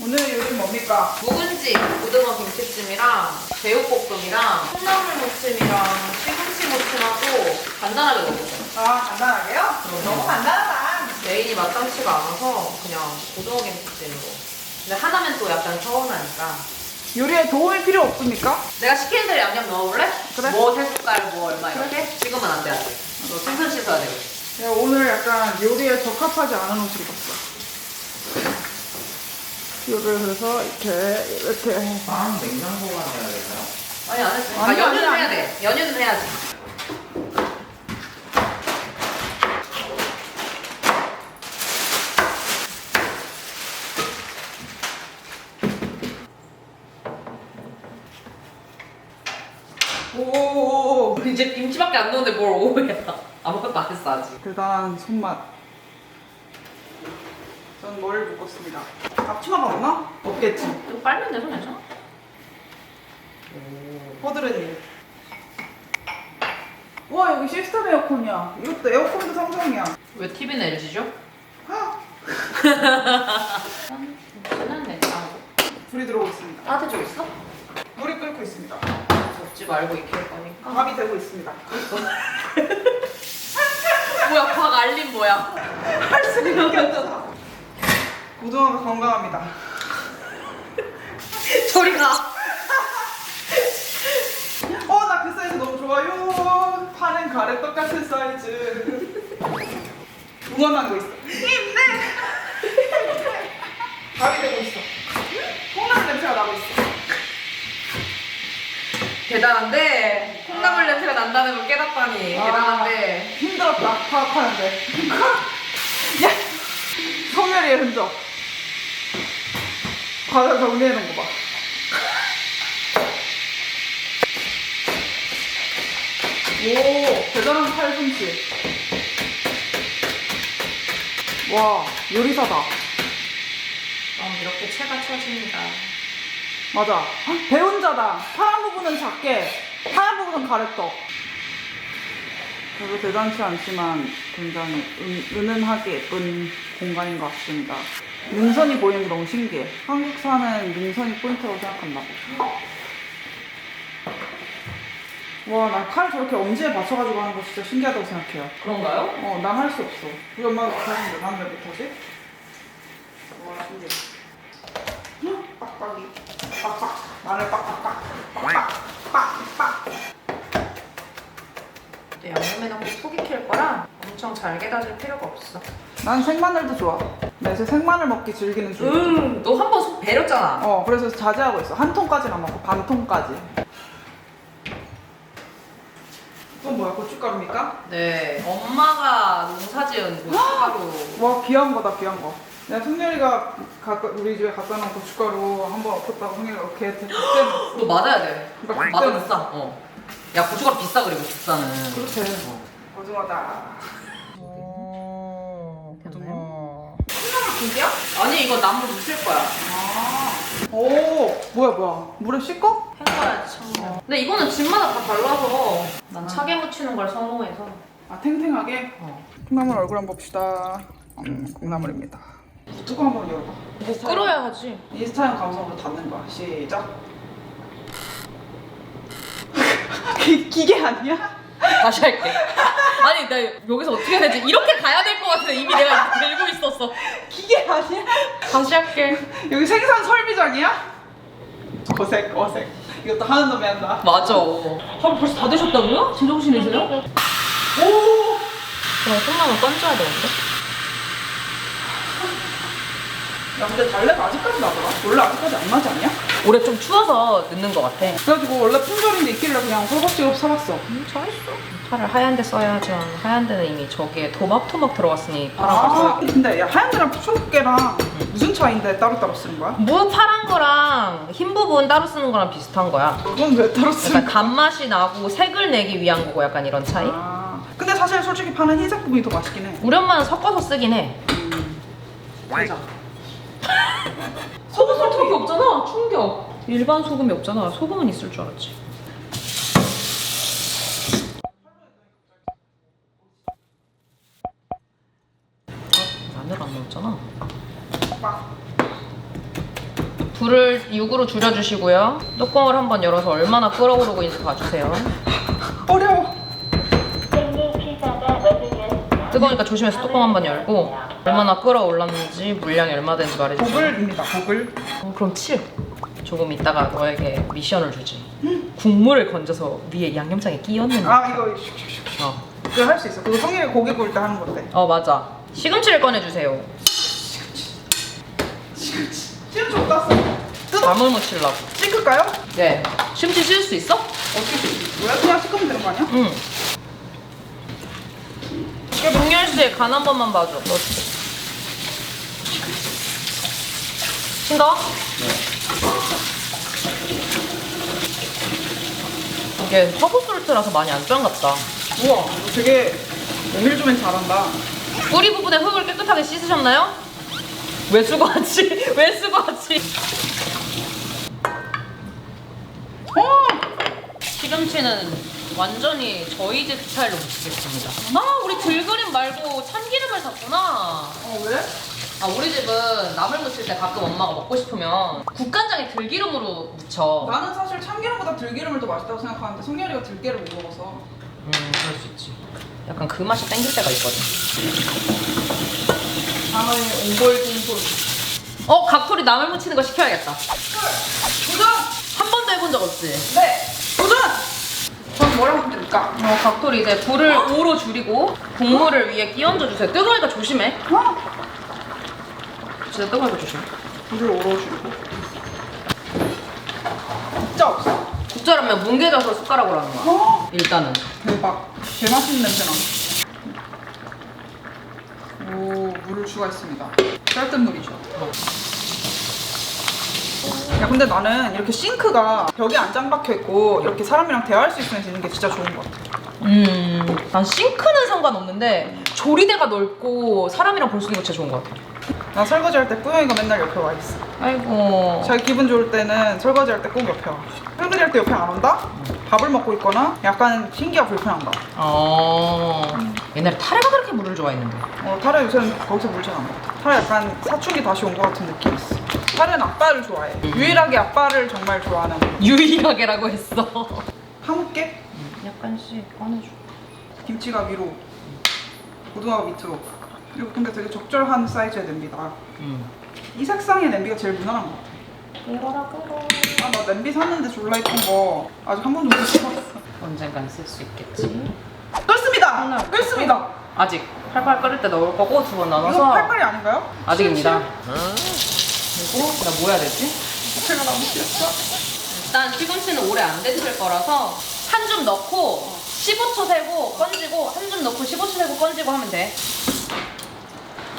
오늘 요리 뭡니까? 묵은지 고등어 김치찜이랑 제육볶음이랑 콩나물 무침이랑 시금치 무침하고 간단하게 먹었어요. 아 간단하게요? 너무 간단하다. 메인이 마땅치가 않아서 그냥 고등어 김치찜으로. 근데 하나면 또 약간 서운하니까. 요리에 도움이 필요 없습니까? 내가 시킨 대로 양념 넣어볼래? 그래. 뭐 세 숟갈 뭐 얼마 이렇게? 지금은 안 돼, 아직. 너 생선 씻어야 되고. 내가 오늘 약간 요리에 적합하지 않은 옷을 입었어. 이거를 그래서 이렇게 이렇게 빵 냉장고 가야 되나요? 아니, 안 했어. 아, 아니, 연유는 아니, 해야 아니. 돼. 연유는 해야지. 오 이제 김치밖에 안 넣었는데 뭘 오해야. 아무것도 안 했어, 아직. 대단한 손맛. 전뭘 묶었습니다. 앞치마가 없나? 없겠지. 이거 빨면 돼, 손 괜찮아? 허드렛 일. 와 여기 시스템 에어컨이야. 이것도 에어컨도 삼성이야. 왜 TV는 LG죠? 냉장고. 불이 들어오고 있습니다. 따뜻해지고 있어? 물이 끓고 있습니다. 덮지 말고 익힐 거니까. 밥이 되고 있습니다. 뭐야, 곽 알림 뭐야? 할 수밖에 없잖아. 고등어가 건강합니다. 저리 가. 어, 나 그 사이즈 너무 좋아요. 파는 가래 똑같은 사이즈. 응원하고 있어. 힘내! 밥이 되고 있어. 콩나물 냄새가 나고 있어. 대단한데 콩나물 냄새가 난다는 걸 깨닫다니 아. 대단한데 힘들었다, 파악하는데. 야! 소멸이의 흔적. 과자 정리해 놓은 거 봐. 오, 대단한 팔꿈치. 와, 요리사다. 어, 이렇게 채가 쳐집니다 맞아. 배운 자다. 파란 부분은 작게, 하얀 부분은 가래떡. 별로 대단치 않지만 굉장히 은, 은은하게 예쁜 공간인 것 같습니다. 능선이 보이는 게 너무 신기해. 한국 사는 능선이 포인트라고 생각한다. 와, 나 칼 저렇게 엄지에 받쳐가지고 하는 거 진짜 신기하다고 생각해요. 그런가요? 어, 난 할 수 없어. 우리 엄마가 그렇게 하는데 난 왜 못하지? 와, 신기해. 헉, 빡빡이. 빡빡. 마늘 빡빡빡. 빡빡. 빡빡. 또 양념에 넣고 푹 익힐 거라 엄청 잘게 다질 필요가 없어 난 생마늘도 좋아. 나 요새 생마늘 먹기 즐기는 중. 음 너 한번속 배렸잖아 어, 그래서 자제하고 있어. 한 통까지는 안 먹고 반 통까지. 이건 뭐야? 고춧가루입니까? 네 엄마가 농사지은 고춧가루 와, 귀한 거다, 귀한 거. 내가 승렬이가 우리 집에 갖다 놓은 고춧가루 한 번 엎었다고 승렬이가 걔한테 그때는 너 맞아야 돼 그러니까 맞아 그때는 비싸 어. 야 고춧가루 비싸 그리고 비싸는 그렇지. 어. 고등어다. 됐나요? 김이야? 아니 이거 나물 묻힐 거야 아. 오, 뭐야, 뭐야. 물에 씻고? 헹궈야지 청량 근데 이거는 집마다 다 달라서 난 차게 묻히는 걸 선호해서 아, 탱탱하게? 어. 콩나물 얼굴 한번 봅시다. 음, 콩나물입니다. 뚜껑 한번 열어봐. 끓어야 하지 인스타용 감성으로 닫는 거야. 시작. 기, 기계 아니야? 다시 할게. 아니, 나 여기서 어떻게 해야 되지? 이렇게 가야 될 것 같은데 이미 내가 들고 있었어. 기계 아니야? 다시 할게. 여기 생산 설비장이야? 어색, 어색. 이것도 하는 놈이 한다. 맞아. 아, 벌써 다 되셨다고요? 제정신이세요? 오! 그럼 콩나물 건져야 되는데? 야, 근데 달래가 아직까지 나더라? 원래 아직까지 안 나지 않냐? 올해 좀 추워서 늦는 것 같아. 그래가지고 원래 품절인데 있길래 그냥 홀박지겁 사봤어. 음, 잘했어. 팔을 하얀 데 써야죠. 하얀 데는 이미 저기에 토막토막 들어갔으니 파란 거 아, 써야 근데 야, 하얀 데랑 초록계랑 무슨 차이인데 따로따로 쓰는 거야? 무 파란 거랑 흰 부분 따로 쓰는 거랑 비슷한 거야. 그건 왜 따로 쓰는 약간 단맛이 나고 색을 내기 위한 거고 약간 이런 차이? 아, 근데 사실 솔직히 파는 흰색 부분이 더 맛있긴 해. 우리 엄마는 섞어서 쓰긴 해. 맞아. 소금 설탕이 없잖아. 충격. 일반 소금이 없잖아. 소금은 있을 줄 알았지. 아, 마늘 안 넣었잖아. 빡. 불을 6으로 줄여주시고요. 뚜껑을 한번 열어서 얼마나 끓어오르고 있는지 봐주세요. 어려워. 뜨거우니까 조심해서 뚜껑 한번 열고 얼마나 끓어올랐는지 물량이 얼마 되는지 말해주세요. 보글입니다. 보글. 어, 그럼 7. 조금 있다가 너에게 미션을 주지. 국물을 건져서 위에 양념장에 끼얹는 거. 아 이거 슉슉슉. 어. 그거 할 수 있어. 그거 성일이 고기 구울 때 하는 건데. 어 맞아. 시금치를 꺼내주세요. 지금 좀 땄어. 뜯어. 밤을 묻히려고. 찍을까요? 네. 시금치 씻을 수 있어? 어떻게 뭐야? 그냥 찍으면 되는 거 아니야? 응. 동열 씨, 간 한 번만 봐줘. 넣어줄게. 싱거워? 이게 허브 솔트라서 많이 안 짠갑다. 우와, 너 되게 오밀조면 잘한다. 뿌리 부분에 흙을 깨끗하게 씻으셨나요? 왜 수고하지? 왜 수고하지? 어! 시금치는 완전히 저희 집 스타일로 무치겠습니다. 아, 우리 들기름 말고 참기름을 샀구나. 어 왜? 아, 우리 집은 나물 무칠 때 가끔 엄마가 먹고 싶으면 국간장에 들기름으로 무쳐. 나는 사실 참기름보다 들기름을 더 맛있다고 생각하는데 성열이가 들기를 못 먹어서. 음, 그럴 수 있지. 약간 그 맛이 땡길 때가 있거든. 장어의 옹골진 소리. 어, 각토리 나물 무치는 거 시켜야겠다. 도전! 한 번도 해본 적 없지? 네! 도전! 전 뭐라고 드릴까? 어, 각토리 이제 불을 5로 줄이고 국물을 위에 끼얹어 주세요. 뜨거우니까 조심해. 어? 진짜 뜨거우니까 조심해. 물을 오러주고. 진짜 없어. 국자라면 뭉개져서 숟가락으로 하는 거야. 어? 일단은. 대박. 개 맛있는 냄새 나. 오, 물을 추가했습니다. 쌀뜨 물이죠. 야, 근데 나는 이렇게 싱크가 벽에 안 짱박혀 있고 이렇게 사람이랑 대화할 수 있으면 되는 게 진짜 좋은 것 같아. 음, 난 싱크는 상관없는데 조리대가 넓고 사람이랑 볼 수 있는 거 진짜 좋은 것 같아. 나 설거지 할 때 뿌영이가 맨날 옆에 와 있어. 아이고. 자기 기분 좋을 때는 설거지 할 때 꼭 옆에 와. 설거지 할 때 옆에 안 온다? 밥을 먹고 있거나 약간 신기가 불편한가. 어. 옛날에 타레가 그렇게 물을 좋아했는데. 어, 타라 요새는 거기서 물잘안 먹어. 타라 약간 사춘기 다시 온 것 같은 느낌 있어. 타라는 아빠를 좋아해. 유일하게 아빠를 정말 좋아하는. 유일하게라고 했어. 한국계? 약간씩 꺼내줘. 김치가 위로, 고등어가 밑으로. 그리고 근데 되게 적절한 사이즈의 냄비다. 음. 이 색상의 냄비가 제일 무난한 것 같아. 아, 나 냄비 샀는데 졸라 이쁜 거 아직 한 번도 못 써봤어. 언젠간 쓸 수 있겠지. 끓습니다! 끓습니다! 아직 팔팔 끓을 때 넣을 거고 두 번 이거 나눠서 팔팔이 아닌가요? 아직입니다. 그리고 나 뭐 해야 되지? 제가 너무 싫었어. 일단 시금치는 오래 안 데칠 거라서 한 줌 넣고 15초 세고 건지고 한 줌 넣고 15초 세고 건지고 하면 돼.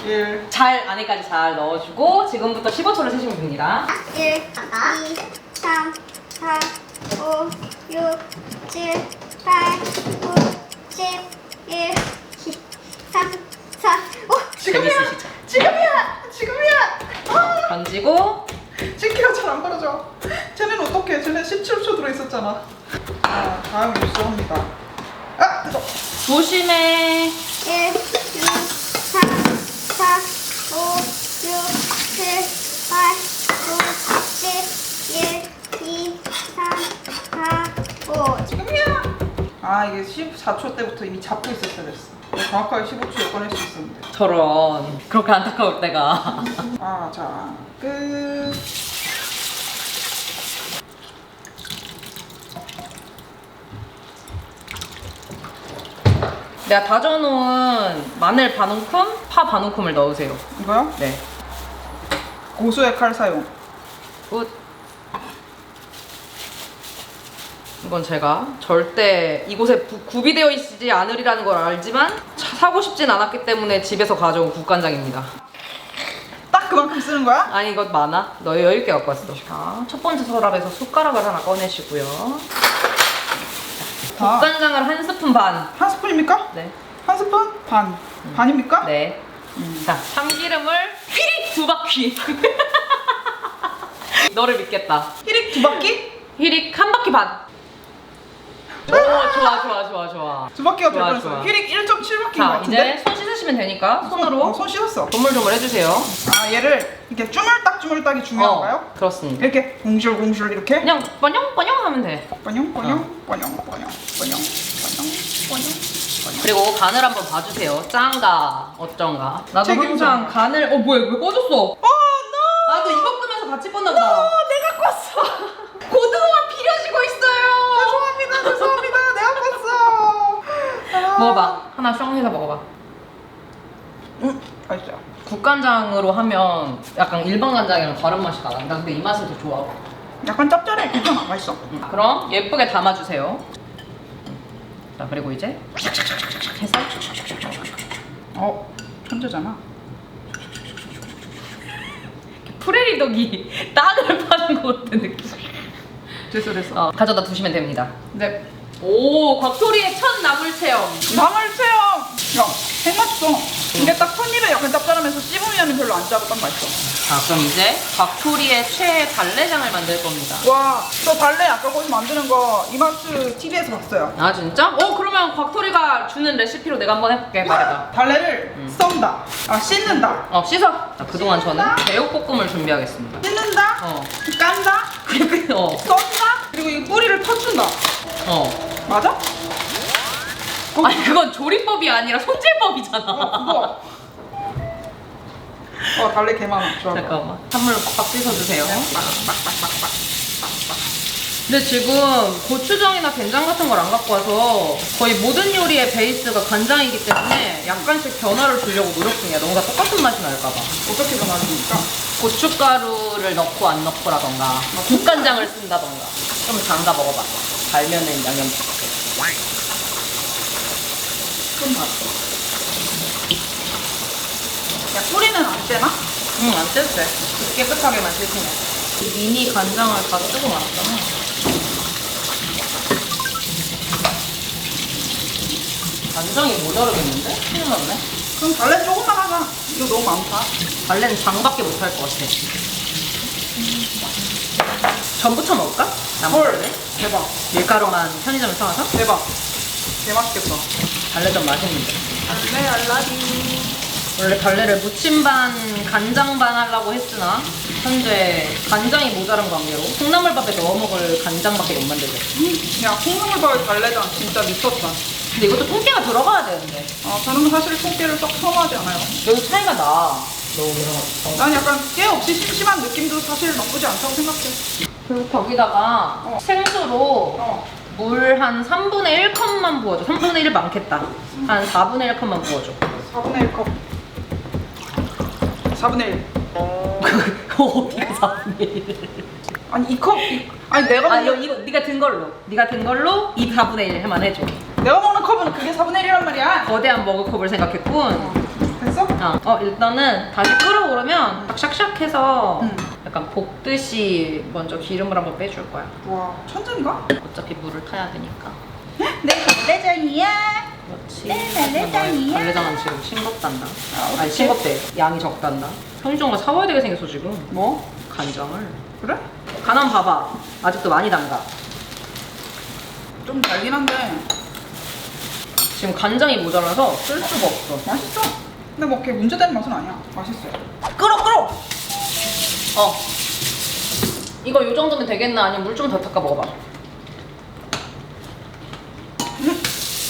1. 잘 안에까지 잘 넣어주고 지금부터 15초를 세시면 됩니다. 1, 2, 3, 4, 5, 6, 7, 8, 9, 10, 1, 2, 3, 4, 5. 지금이야! 재밌으시죠? 지금이야! 지금이야! 아, 건지고 찍기가 잘안 벌어져. 쟤는 어떡해? 쟤는 17초 들어있었잖아. 아, 다음 뉴스합니다. 아! 뜨거! 조심해. 1, 2, 3, 4, 5, 6, 7, 8, 9, 10, 1, 2, 3, 4, 5. 지금이야! 아, 이게 14초 때부터 이미 잡고 있었어야 됐어. 정확하게 15초에 꺼낼 수 있었는데. 저런 그렇게 안타까울 때가. 아, 자, 끝. 내가 다져놓은 마늘 반 움큼, 파 반 움큼을 넣으세요. 이거요? 네. 고수의 칼 사용. 굿. 이건 제가 절대 이곳에 부- 구비되어 있지 않으리라는 걸 알지만 차- 사고 싶진 않았기 때문에 집에서 가져온 국간장입니다. 딱 그만큼 쓰는 거야? 아니 이것 많아? 너 여유 있게 갖고 왔어. 자, 첫 번째 서랍에서 숟가락을 하나 꺼내시고요. 아, 국간장을 한 스푼 반. 한 스푼입니까? 네. 한 스푼? 반. 반입니까? 네. 자, 참기름을 휘릭 두 바퀴. 너를 믿겠다. 히릭 두 바퀴? 휘릭 한 바퀴 반. 오 좋아 좋아 좋아 좋아. 두 바퀴가 될 좋아, 뻔했어요. 좋아. 힐링 1.7바퀴인 것 자 같은데? 이제 손 씻으시면 되니까 손으로 어, 손 씻었어. 조물조물 해주세요. 아 얘를 이렇게 쭈물딱 쭈물딱이 중요한가요? 어, 그렇습니다. 이렇게 공실공실 이렇게 그냥 뻐녕 뻐녕 하면 돼. 뻐녕 뻐녕 뻐녕 뻐녕 뻐녕 그리고 간을 한번 봐주세요. 짠가 어쩐가. 나도 책임져. 항상 간을 어 뭐야 왜 꺼졌어? 어 no! 나도 이거 끄면서 같이 껐나 보다. 어, 내가 껐어. 고등어가 비려지고 있어요. 죄송합니다 죄송합니다 내가 껐어. 아. 먹어봐. 하나 숑 해서 먹어봐. 음 맛있어. 국간장으로 하면 약간 일반 간장이랑 다른 맛이 나. 나 근데 이 맛이 더 좋아. 약간 짭짤해 괜찮아 맛있어. 음, 그럼 예쁘게 담아주세요. 자 그리고 이제 해서 어 천재잖아. 프레리독이 땅을 파는 것 같은 느낌. 됐어 됐어. 어, 가져다 두시면 됩니다. 네. 오 곽토리의 첫 나물 체험. 나물 체험. 야 해맛있어. 이게 딱 첫입에 약간 짭짤하면서 씹으면 별로 안 짜고 딱 맛있어. 자 그럼 이제 곽토리의 최애 달래장을 만들 겁니다. 와, 저 달래 아까 거기서 만드는 거 이마트 TV에서 봤어요. 아 진짜? 어 그러면 곽토리가 주는 레시피로 내가 한번 해볼게 말해봐. 달래를 음. 썬다. 아, 씻는다. 어 씻어. 자, 그동안 저는 제육볶음을 준비하겠습니다. 씻는다. 어 깐다. 그리고 어 썬다. 그리고 이 뿌리를 터준다. 어. 맞아? 어, 아니 그건 조리법이 아니라 손질법이잖아. 그거. 와, 달래 개 많아. 좋아. 잠깐만. 찬물로 빡빡 씻어주세요. 근데 지금 고추장이나 된장 같은 걸 안 갖고 와서 거의 모든 요리의 베이스가 간장이기 때문에 약간씩 변화를 주려고 노력 중이야. 너무 다 똑같은 맛이 날까봐. 어떻게 변하십니까? 고춧가루를 넣고 안 넣고라던가 국간장을 쓴다던가 좀 담가 먹어봐. 달면은 양념 좀 봤어. 야, 뿌리는 안 떼나? 응, 안 떼도 돼. 깨끗하게만 씻으면. 미니 간장을 다 쓰고 나왔잖아. 간장이 모자르겠는데? 큰일 났네. 그럼 달래 조금만 하자. 이거 너무 많다. 달래는 장밖에 못 할 것 같아. 전부쳐 먹을까? 헐. 대박. 밀가루만 편의점에 사와서? 대박. 개 맛있겠다. 달래전 맛있는데. 달래 알라디. 원래 달래를 무침 반, 간장 반 하려고 했으나 현재 간장이 모자란 관계로 콩나물밥에 넣어 먹을 간장밖에 못 만들겠어. 야, 콩나물밥에 달래장 진짜 미쳤다. 근데 이것도 통깨가 들어가야 되는데 아, 저는 사실 통깨를 썩 선호하지 않아요. 여기 차이가 나. 너무 그래가지고. 난 약간 깨 없이 심심한 느낌도 사실 나쁘지 않다고 생각해. 그리고 거기다가 어. 생수로 어. 물 한 3분의 1컵만 부어줘. 3분의 1이 많겠다. 한 4분의 1컵만 부어줘. 4분의 1컵. 4분의 1. 어디가 4분의 1? 아니, 이 컵. 이, 아니, 내가 아, 먹는, 이거 네가 든 걸로. 네가 든 걸로 이 4분의 1만 해줘. 내가 먹는 컵은 그게 4분의 1이란 말이야. 거대한 머그컵을 생각했군. 됐어? 어, 어, 일단은 다시 끓어오르면 딱 샥샥해서 응. 약간 볶듯이 먼저 기름을 한번 빼줄 거야. 와, 천재인가? 어차피 물을 타야 되니까. 내 달래장이야. 그렇지. 네, 달래장이야. 달래장은 지금 싱겁단다. 아, 어떡해? 아니 싱겁대. 양이 적단다. 편의점 가 사와야 되게 생겼어 지금. 뭐? 간장을. 그래? 간한 봐봐. 아직도 많이 담가. 좀 달긴 한데 지금 간장이 모자라서 쓸 수가 없어. 맛있어. 근데 뭐 그렇게 문제되는 맛은 아니야. 맛있어요. 끓어 끓어. 어. 이거 요 정도면 되겠나? 아니면 물 좀 더 닦아 먹어봐.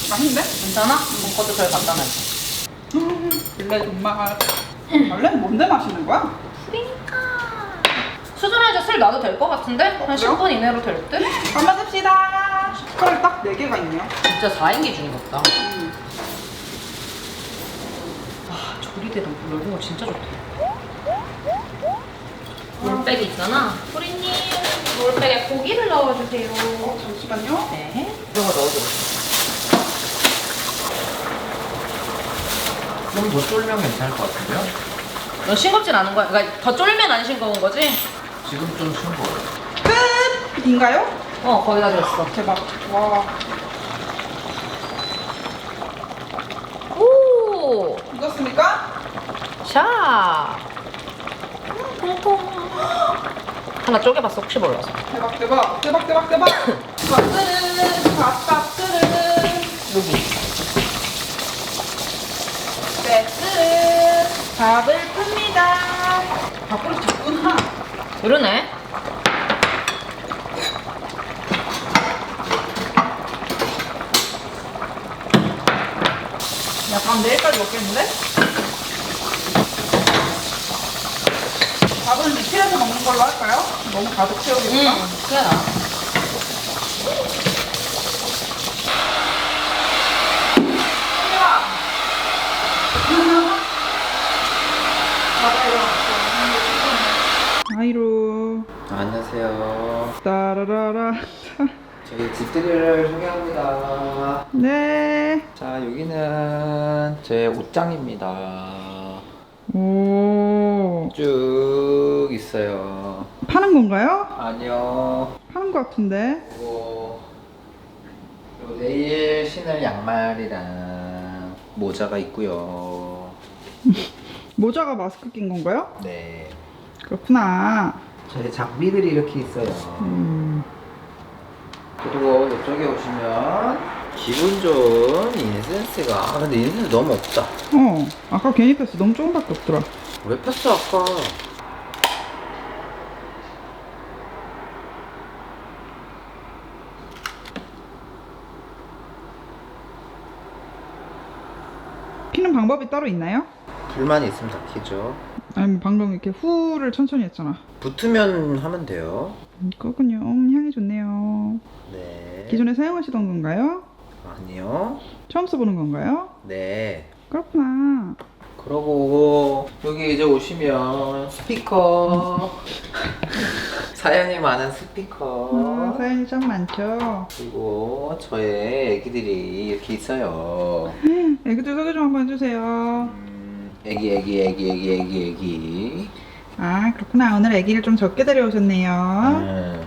맛있는데? 괜찮아? 볶아도 별 간단하지. 음, 달래 정말. 달래는 뭔데 맛있는 거야? 그러니까. 수준에서 술 놔도 될 것 같은데? 한 그래요? 10분 이내로 될 듯? 밥 먹읍시다. 숟가락 딱 4개가 있네요. 진짜 4인기 중인 것 같다. 음. 아, 조리대도 넓은 거 진짜 좋다. 물백이 있잖아. 소리님, 물백에 고기를 넣어주세요. 어, 잠시만요. 네. 이런 거 넣어줘. 좀더 쫄면 괜찮을 것 같은데요? 넌 싱겁진 않은 거야? 그러니까 더 쫄면 안 싱거운 거지? 지금 좀 싱거워요. 끝인가요? 어, 거의 다 됐어. 대박. 와, 오! 익었습니까? 샤! 통통. 하나 쪼개봤어, 혹시 몰라서. 대박 대박 대박 대박 대박. 박스는 밥밥 고기. 됐스. 밥을 풉니다. 밥그릇 작구나. 그러네. 야, 밥 내일까지 먹겠는데? 밥은 리필해서 먹는 걸로 할까요? 너무 가득 채우니까. 응, 그래 나. 아이로 안녕하세요. 따라라라 저희 집들이를 소개합니다. 네. 자, 여기는 제 옷장입니다. 오 쭉 있어요. 파는 건가요? 아니요. 파는 것 같은데. 그리고 요 내일 신을 양말이랑 모자가 있고요. 모자가 마스크 낀 건가요? 네. 그렇구나. 제 장비들이 이렇게 있어요. 음. 그리고 이쪽에 오시면 기분 좋은 인센스가 아 근데 인센스 너무 없다 어 아까 괜히 뺐어 너무 조금밖에 없더라. 왜 폈어 아까 피는 방법이 따로 있나요? 불만이 있으면 다 키죠 아니 방금 이렇게 후를 천천히 했잖아. 붙으면 하면 돼요 음, 그렇군요. 음, 향이 좋네요. 네 기존에 사용하시던 건가요? 아니요 처음 써보는 건가요? 네 그렇구나. 그러고 여기 이제 오시면 스피커 사연이 많은 스피커 아, 사연이 참 많죠. 그리고 저의 애기들이 이렇게 있어요 애기들 소개 좀 한번 해주세요. 음, 애기 애기 애기 애기 애기 애기 아 그렇구나. 오늘 애기를 좀 적게 데려오셨네요. 음,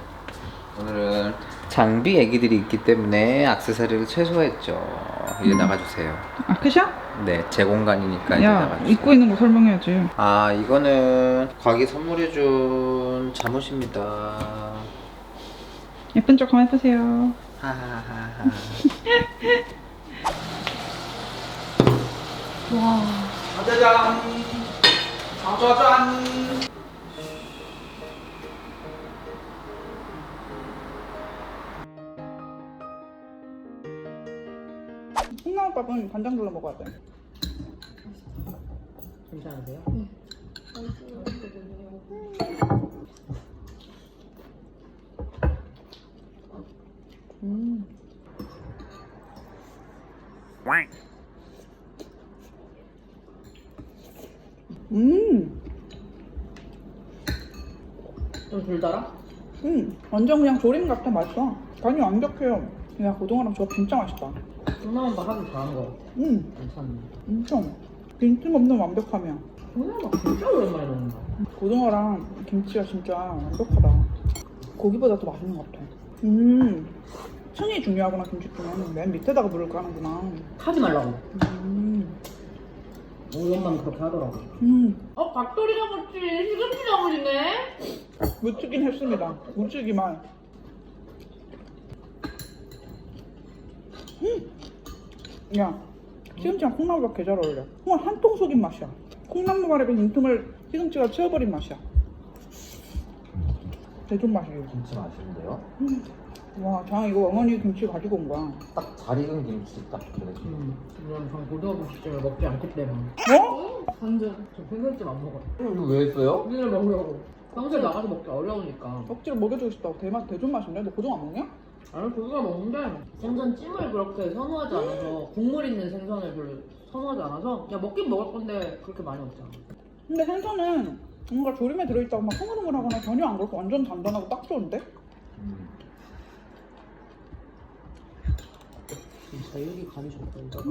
오늘은 장비 애기들이 있기 때문에 악세사리를 최소화했죠 이제 나가주세요 아 크셔? 네제 공간이니까 이제 야 나가주세요 입고 있는 거 설명해야지. 아 이거는 과기 선물해준 잠옷입니다 예쁜 척 한번 해보세요. 하하하하 짜자잔. 짜자잔. 콩나물밥은 간장 둘러 먹어야 돼. 괜찮으세요? 음. 음. 좀덜 달아? 음. 완전 그냥 조림 같아 맛있어. 간이 완벽해요. 야 고등어랑 조합 진짜 맛있다. 콩나물밥 하기 잘한 거 같아. 음. 괜찮네. 엄청 빈틈없는 완벽함이야. 콩나물밥 진짜 오랜만에 먹는다. 고등어랑 김치가 진짜 완벽하다. 고기보다 더 맛있는 것 같아. 음. 층이 중요하구나 김치찜은 맨 밑에다가 물을 까는구나. 타지 말라고. 음. 우리 엄마는 그렇게 하더라고. 음. 어, 닭도리 나물지. 시금치 나물이네. 무치긴 했습니다. 무치기만. 음. 야, 시금치랑 콩나물밥 개 잘 어울려. 콩을 한통 속인 맛이야. 콩나물밥의 빈틈을 시금치가 채워버린 맛이야. 대존 맛이에요. 김치 맛있는데요? 와, 장 이거 어머니 김치 가지고 온 거야. 딱 잘 익은 김치 딱 그래 음, 이건 전 고등어국수찜을 먹지 않기 때문에. 어? 완전. 저 생선찜 안 먹어요. 이거 왜 했어요? 우리를 먹으려고. 평소에 나가서 먹기 어려우니까. 억지로 먹여주고 싶다고 대맛 대존 맛인데 너 고등 안 먹냐? 아니 고기가 먹는데 생선찜을 그렇게 선호하지 않아서 국물 있는 생선을 별로 선호하지 않아서 그냥 먹긴 먹을 건데 그렇게 많이 먹지 않아. 근데 생선은 뭔가 조림에 들어있다고 막 흐물흐물하거나 전혀 안 그렇고 완전 단단하고 딱 좋은데? 음. 진짜 여기 간이 좋다 이거.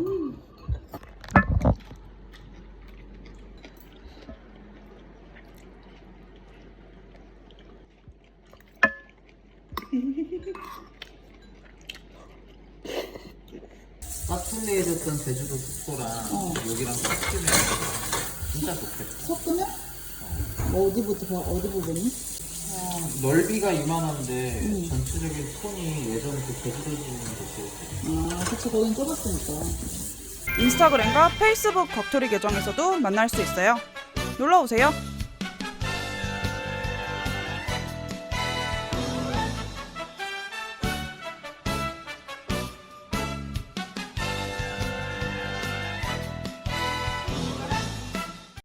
사투리에 됐던 제주도 숙소랑 여기랑 섞이면 진짜 좋겠다 섞으면? 뭐 어디부터 봐? 어디 부분이? 넓이가 이만한데 전체적인 톤이 예전 그 베지더즈는 됐어요. 아, 그치, 거긴 좁았으니까. 인스타그램과 페이스북 겉토리 계정에서도 만날 수 있어요. 놀러 오세요.